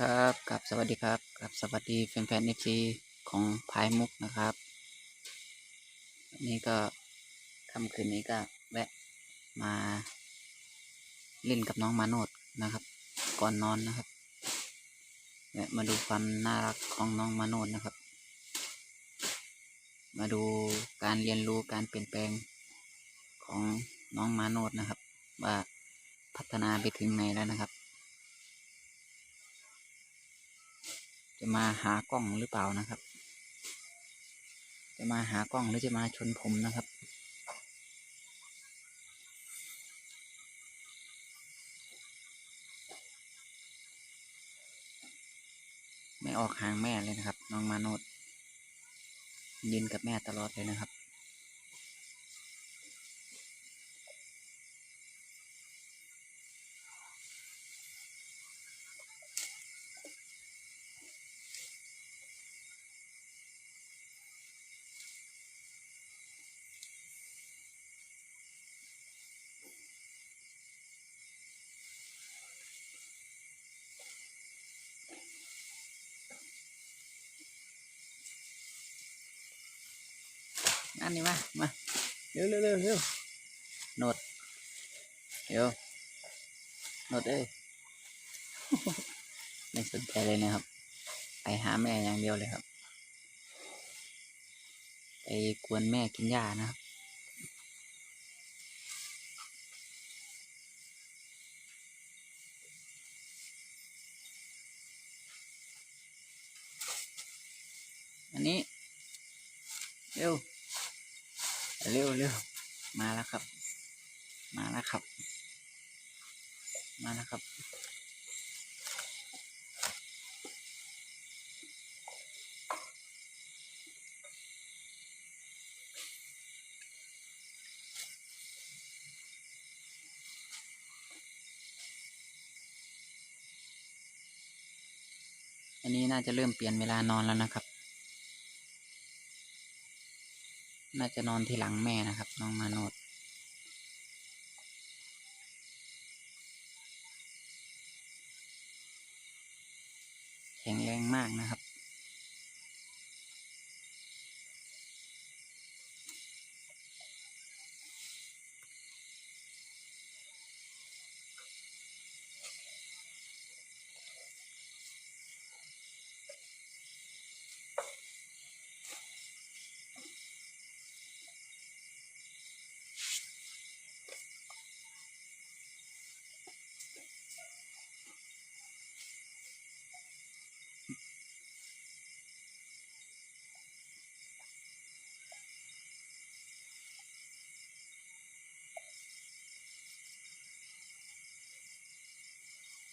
ครับกับสวัสดีครับกับสวัสดีแฟนๆเอฟซีของพายมุกนะครับวันนี้ก็ค่ำคืนนี้ก็แวะมาเล่นกับน้องมาโนดนะครับ ก่อนนอนนะครับแวะมาดูความน่ารักของน้องมาโนดนะครับ มาดูการเรียนรู้การเปลี่ยนแปลงของน้องมาโนดนะครับ ว่าพัฒนาไปถึงไหนแล้วนะครับ จะมาหากล้องหรือเปล่านะครับ จะมาหากล้องหรือจะมาชนผมนะครับ ไม่ออกห่างแม่เลยนะครับ น้องมาโนดยืนกับแม่ตลอดเลยนะครับ นนี้มามาเร็วเร็วเร็วเร็วโนดเร็วโนดเอ้ยไม่สนใจเลยนะครับ ไปหาแม่อย่างเดียวเลยครับ ไปกวนแม่กินหญ้านะครับอันนี้เร็ว เร็วเร็วมาแล้วครับ มาแล้วครับ มาแล้วครับ อันนี้น่าจะเริ่มเปลี่ยนเวลานอนแล้วนะครับ น่าจะนอนที่หลังแม่นะครับ น้องมาโนดแข็งแรงมากนะครับ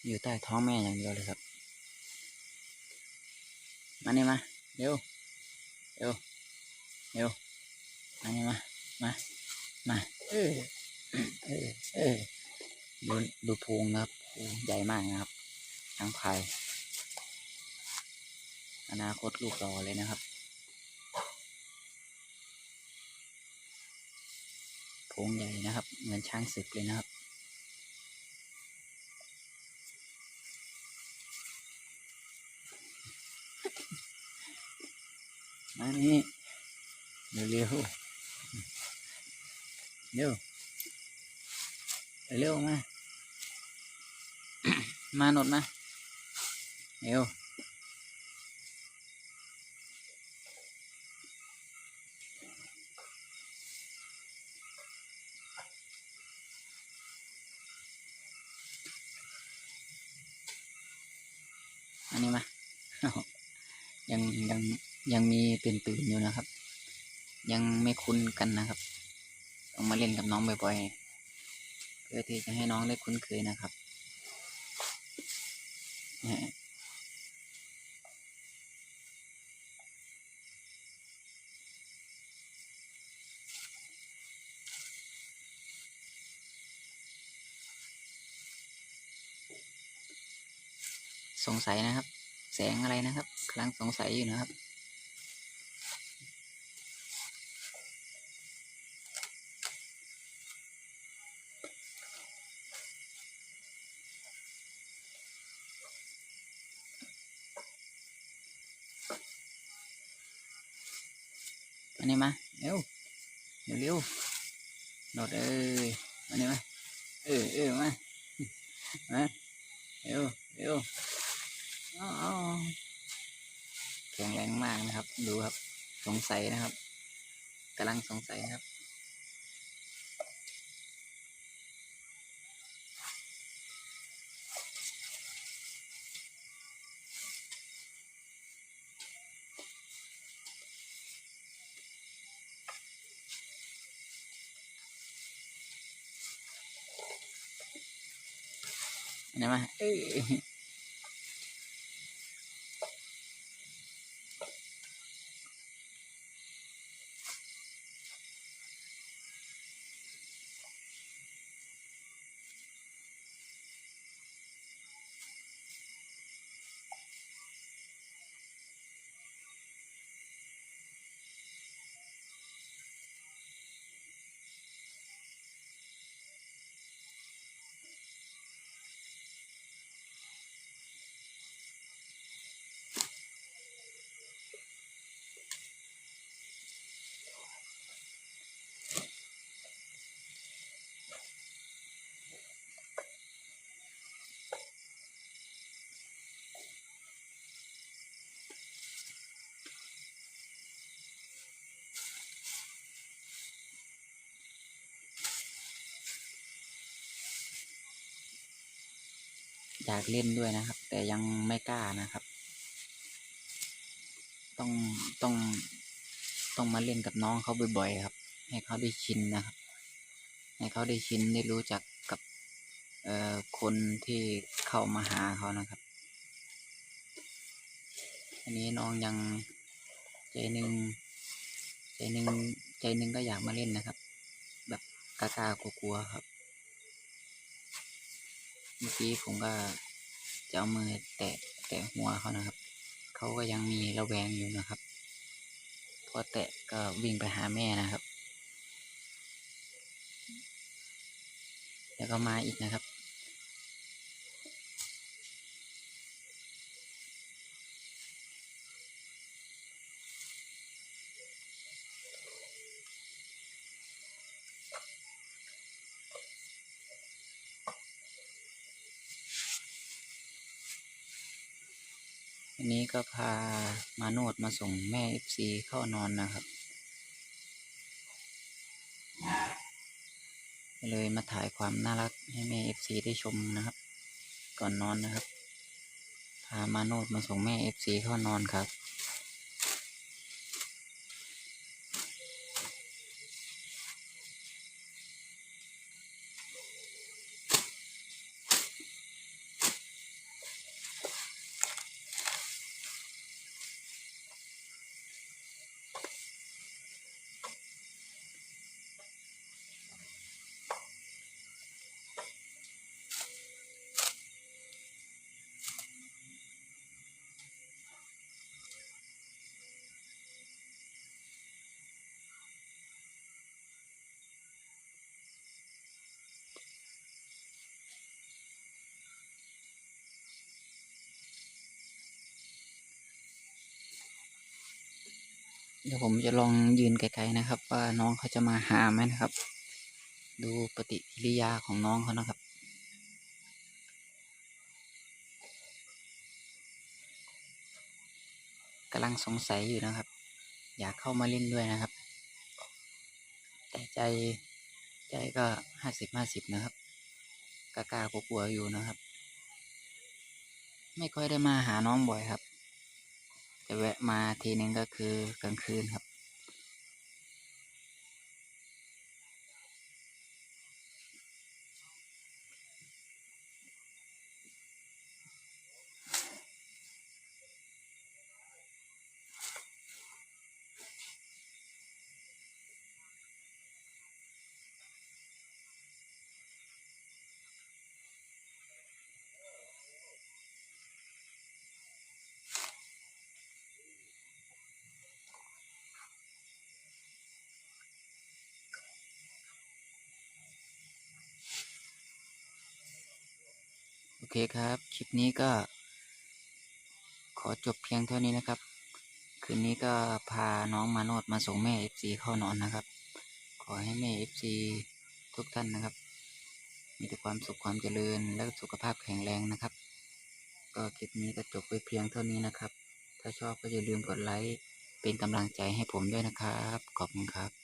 อยู่ใต้ท้องแม่อย่างเดียวเลยครับ มานี่มา เร็ว เร็ว เร็ว มานี่มา มา มา เออ เออ เออ ดูดูพุงนะครับพุงใหญ่มากนะครับทั้งพายอนาคตลูกรอเลยนะครับพุงใหญ่นะครับ เหมือนช้างศึกเลยนะครับ มานี่เร็วเร็วเร็วเร็วมา มาหนดมาเร็วอันนี้มายังยัง ยังมีตื่นตื่นๆอยู่นะครับ ยังไม่คุ้นกันนะครับต้องมาเล่นกับน้องบ่อยๆ เพื่อที่จะให้น้องได้คุ้นเคยนะครับสงสัยนะครับ แสงอะไรนะครับกำลังสงสัยอยู่นะครับ นี้มาเร็วเร็วเร็วโดดเอ้ยมานี่มาเออเออมามาเร็วเร็วเอาเอาแข็งแรงมากนะครับ ดูครับ สงสัยนะครับกำลังสงสัยนะครับ อันนี้มาเอยากเล่นด้วยนะครับ แต่ยังไม่กล้านะครับ ต้องต้องต้องมาเล่นกับน้องเขาบ่อยๆครับ ให้เขาได้ชินนะครับ ให้เขาได้ชินได้รู้จักกับเอ่อคนที่เข้ามาหาเขานะครับ อันนี้น้องยังใจหนึ่งใจหนึ่งใจหนึ่งก็อยากมาเล่นนะครับ แบบกล้ากลัวๆครับ เมื่อกี้ผมก็จะเอามือแตะแตะหัวเขานะครับ เขาก็ยังมีระแวงอยู่นะครับ พอแตะก็วิ่งไปหาแม่นะครับ แล้วก็มาอีกนะครับ นี้ก็พามาโนดมาส่งแม่เอฟซีเข้านอนนะครับ เลยมาถ่ายความน่ารักให้แม่เอฟซีได้ชมนะครับ ก่อนนอนนะครับ พามาโนดมาส่งแม่เอฟซีเข้านอนครับ เดี๋ยวผมจะลองยืนไกลๆนะครับ ว่าน้องเขาจะมาหาไหมนะครับ ดูปฏิกิริยาของน้องเขานะครับกำลังสงสัยอยู่นะครับ อยากเข้ามาเล่นด้วยนะครับ แต่ใจใจก็ห้าสิบห้าสิบนะครับกล้ากลัวๆอยู่นะครับ ไม่ค่อยได้มาหาน้องบ่อยครับ จะแวะมาทีนึงก็คือกลางคืนครับ เคครับ คลิปนี้ก็ ขอจบเพียงเท่านี้นะครับคคืนนี้ก็พาน้องมาโนดมาส่งแม่เอฟซีเข้านอนนะครับ ขอให้แม่เอฟซีทุกท่านนะครับ มีแต่ความสุขความเจริญและสุขภาพแข็งแรงนะครับ ก็คลิปนี้ก็จบไปเพียงเท่านี้นะครับ ถ้าชอบก็อย่าลืมกดไลค์เป็นกำลังใจให้ผมด้วยนะครับ ขอบคุณครับ